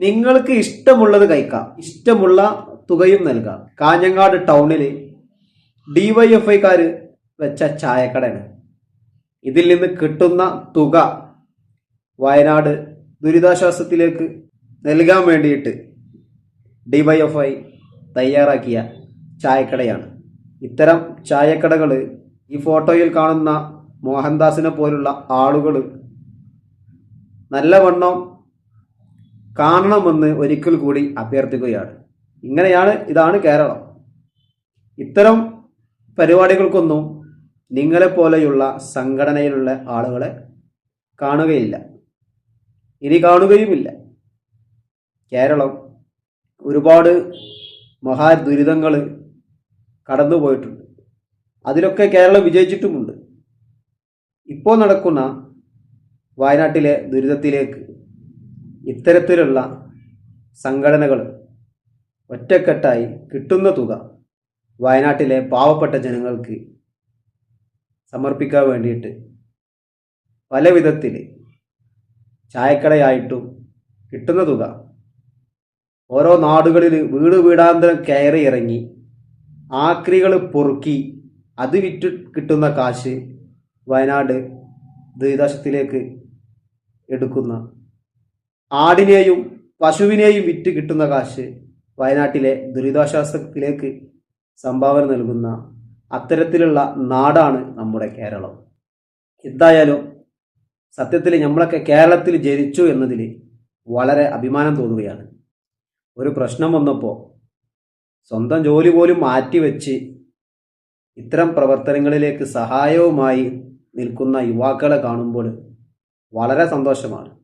നിങ്ങൾക്ക് ഇഷ്ടമുള്ളത് കഴിക്കാം. ഇഷ്ടമുള്ള തുകയും നൽകാം. കാഞ്ഞങ്ങാട് ടൗണിൽ ഡിവൈഎഫ്ഐക്കാർ വെച്ച ചായക്കടയാണ്. ഇതിൽ നിന്ന് കിട്ടുന്ന തുക വയനാട് ദുരിതാശ്വാസത്തിലേക്ക് നൽകാൻ വേണ്ടിയിട്ട് ഡിവൈഎഫ്ഐ തയ്യാറാക്കിയ ചായക്കടയാണ്. ഇത്തരം ചായക്കടകൾ ഈ ഫോട്ടോയിൽ കാണുന്ന മോഹൻദാസിനെ പോലുള്ള ആളുകൾ നല്ലവണ്ണം കാണണമെന്ന് ഒരിക്കൽ കൂടി അഭ്യർത്ഥിക്കുകയാണ്. ഇങ്ങനെയാണ് ഇതാണ് കേരളം. ഇത്തരം പരിപാടികൾക്കൊന്നും നിങ്ങളെപ്പോലെയുള്ള സംഘടനയിലുള്ള ആളുകളെ കാണുകയില്ല. ഇനി കാണുകയുമില്ല. കേരളം ഒരുപാട് മഹാ ദുരിതങ്ങൾ കടന്നുപോയിട്ടുണ്ട്. അതിലൊക്കെ കേരളം വിജയിച്ചിട്ടുമുണ്ട്. ഇപ്പോൾ നടക്കുന്ന വയനാട്ടിലെ ദുരിതത്തിലേക്ക് ഇത്തരത്തിലുള്ള സംഘടനകൾ ഒറ്റക്കെട്ടായി കിട്ടുന്ന തുക വയനാട്ടിലെ പാവപ്പെട്ട ജനങ്ങൾക്ക് സമർപ്പിക്കാൻ വേണ്ടിയിട്ട് പല വിധത്തിൽ ചായക്കടയായിട്ടും കിട്ടുന്ന തുക ഓരോ നാടുകളിൽ വീട് വീടാന്തരം കയറി ഇറങ്ങി ആക്രികൾ പൊറുക്കി അത് വിറ്റ് കിട്ടുന്ന കാശ് വയനാട് ദുരിതാശത്തിലേക്ക് എടുക്കുന്ന ആടിനെയും പശുവിനെയും വിറ്റ് കിട്ടുന്ന കാശ് വയനാട്ടിലെ ദുരിതാശ്വാസത്തിലേക്ക് സംഭാവന നൽകുന്ന അത്തരത്തിലുള്ള നാടാണ് നമ്മുടെ കേരളം. എന്തായാലും സത്യത്തിൽ നമ്മളൊക്കെ കേരളത്തിൽ ജനിച്ചു എന്നതിൽ വളരെ അഭിമാനം തോന്നുകയാണ്. ഒരു പ്രശ്നം വന്നപ്പോൾ സ്വന്തം ജോലി പോലും മാറ്റിവെച്ച് ഇത്തരം പ്രവർത്തനങ്ങളിലേക്ക് സഹായവുമായി നിൽക്കുന്ന യുവാക്കളെ കാണുമ്പോൾ വളരെ സന്തോഷമാണ്.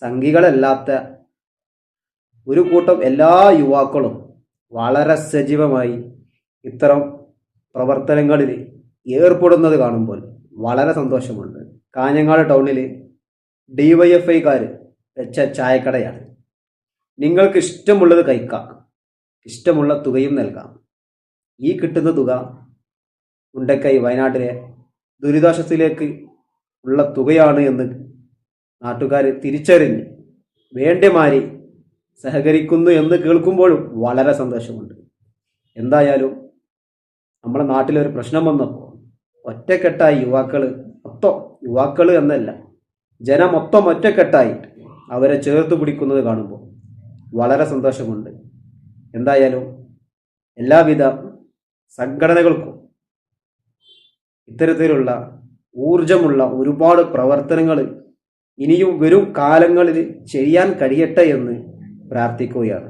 സംഘികളല്ലാത്ത ഒരു കൂട്ടം എല്ലാ യുവാക്കളും വളരെ സജീവമായി ഇത്തരം പ്രവർത്തനങ്ങളിൽ ഏർപ്പെടുന്നത് കാണുമ്പോൾ വളരെ സന്തോഷമുണ്ട്. കാഞ്ഞങ്ങാട് ടൗണിൽ ഡി വൈ എഫ് ഐക്കാർ വെച്ച ചായക്കടയാണ്. നിങ്ങൾക്ക് ഇഷ്ടമുള്ളത് കഴിക്കാം. ഇഷ്ടമുള്ള തുകയും നൽകാം. ഈ കിട്ടുന്ന തുക ഉണ്ടക്കൈ വയനാട്ടിലെ ദുരിതാശ്വാസത്തിലേക്ക് ഉള്ള തുകയാണ് എന്ന് നാട്ടുകാർ തിരിച്ചറിഞ്ഞ് വേണ്ടമാരി സഹകരിക്കുന്നു എന്ന് കേൾക്കുമ്പോഴും വളരെ സന്തോഷമുണ്ട്. എന്തായാലും നമ്മുടെ നാട്ടിലൊരു പ്രശ്നം വന്നപ്പോൾ ഒറ്റക്കെട്ടായി യുവാക്കൾ മൊത്തം യുവാക്കൾ എന്നല്ല ജനം മൊത്തം ഒറ്റക്കെട്ടായി അവരെ ചേർത്ത് പിടിക്കുന്നത് കാണുമ്പോൾ വളരെ സന്തോഷമുണ്ട്. എന്തായാലും എല്ലാവിധ സംഘടനകൾക്കും ഇത്തരത്തിലുള്ള ഊർജമുള്ള ഒരുപാട് പ്രവർത്തനങ്ങൾ ഇനിയും വരും കാലങ്ങളിൽ ചെയ്യാൻ കഴിയട്ടെ എന്ന് പ്രാർത്ഥിക്കുകയാണ്.